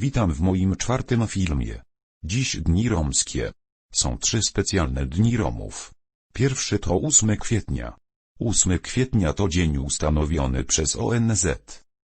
Witam w moim czwartym filmie. Dziś dni romskie. Są trzy specjalne dni Romów. Pierwszy to 8 kwietnia. 8 kwietnia to dzień ustanowiony przez ONZ.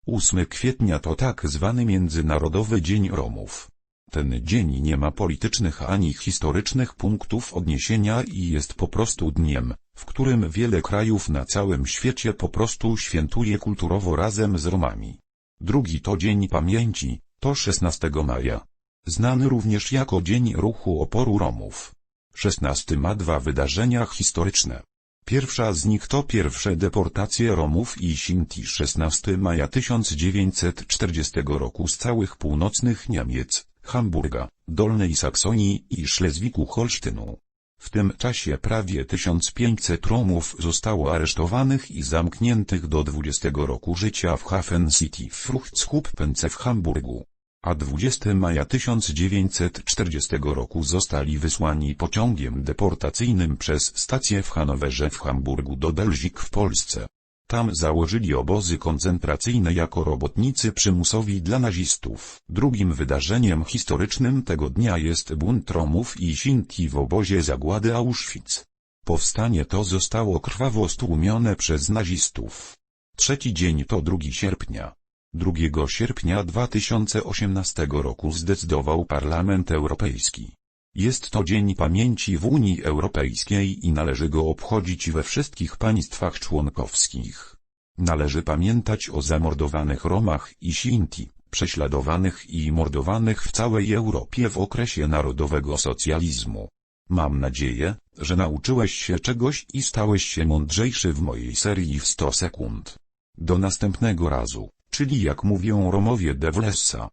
8 kwietnia to tak zwany Międzynarodowy Dzień Romów. Ten dzień nie ma politycznych ani historycznych punktów odniesienia i jest po prostu dniem, w którym wiele krajów na całym świecie po prostu świętuje kulturowo razem z Romami. Drugi to Dzień Pamięci, to 16 maja. Znany również jako Dzień Ruchu Oporu Romów. 16 ma dwa wydarzenia historyczne. Pierwsza z nich to pierwsze deportacje Romów i Sinti 16 maja 1940 roku z całych północnych Niemiec, Hamburga, Dolnej Saksonii i Szlezwiku-Holsztynu. W tym czasie prawie 1500 Romów zostało aresztowanych i zamkniętych do 20 roku życia w Hafen City w Fruchtskupence w Hamburgu. A 20 maja 1940 roku zostali wysłani pociągiem deportacyjnym przez stację w Hanowerze w Hamburgu do Belżik w Polsce. Tam założyli obozy koncentracyjne jako robotnicy przymusowi dla nazistów. Drugim wydarzeniem historycznym tego dnia jest bunt Romów i Sinti w obozie zagłady Auschwitz. Powstanie to zostało krwawo stłumione przez nazistów. Trzeci dzień to 2 sierpnia. 2 sierpnia 2018 roku zdecydował Parlament Europejski. Jest to Dzień Pamięci w Unii Europejskiej i należy go obchodzić we wszystkich państwach członkowskich. Należy pamiętać o zamordowanych Romach i Sinti, prześladowanych i mordowanych w całej Europie w okresie narodowego socjalizmu. Mam nadzieję, że nauczyłeś się czegoś i stałeś się mądrzejszy w mojej serii w 100 sekund. Do następnego razu, czyli jak mówią Romowie de Wlessa.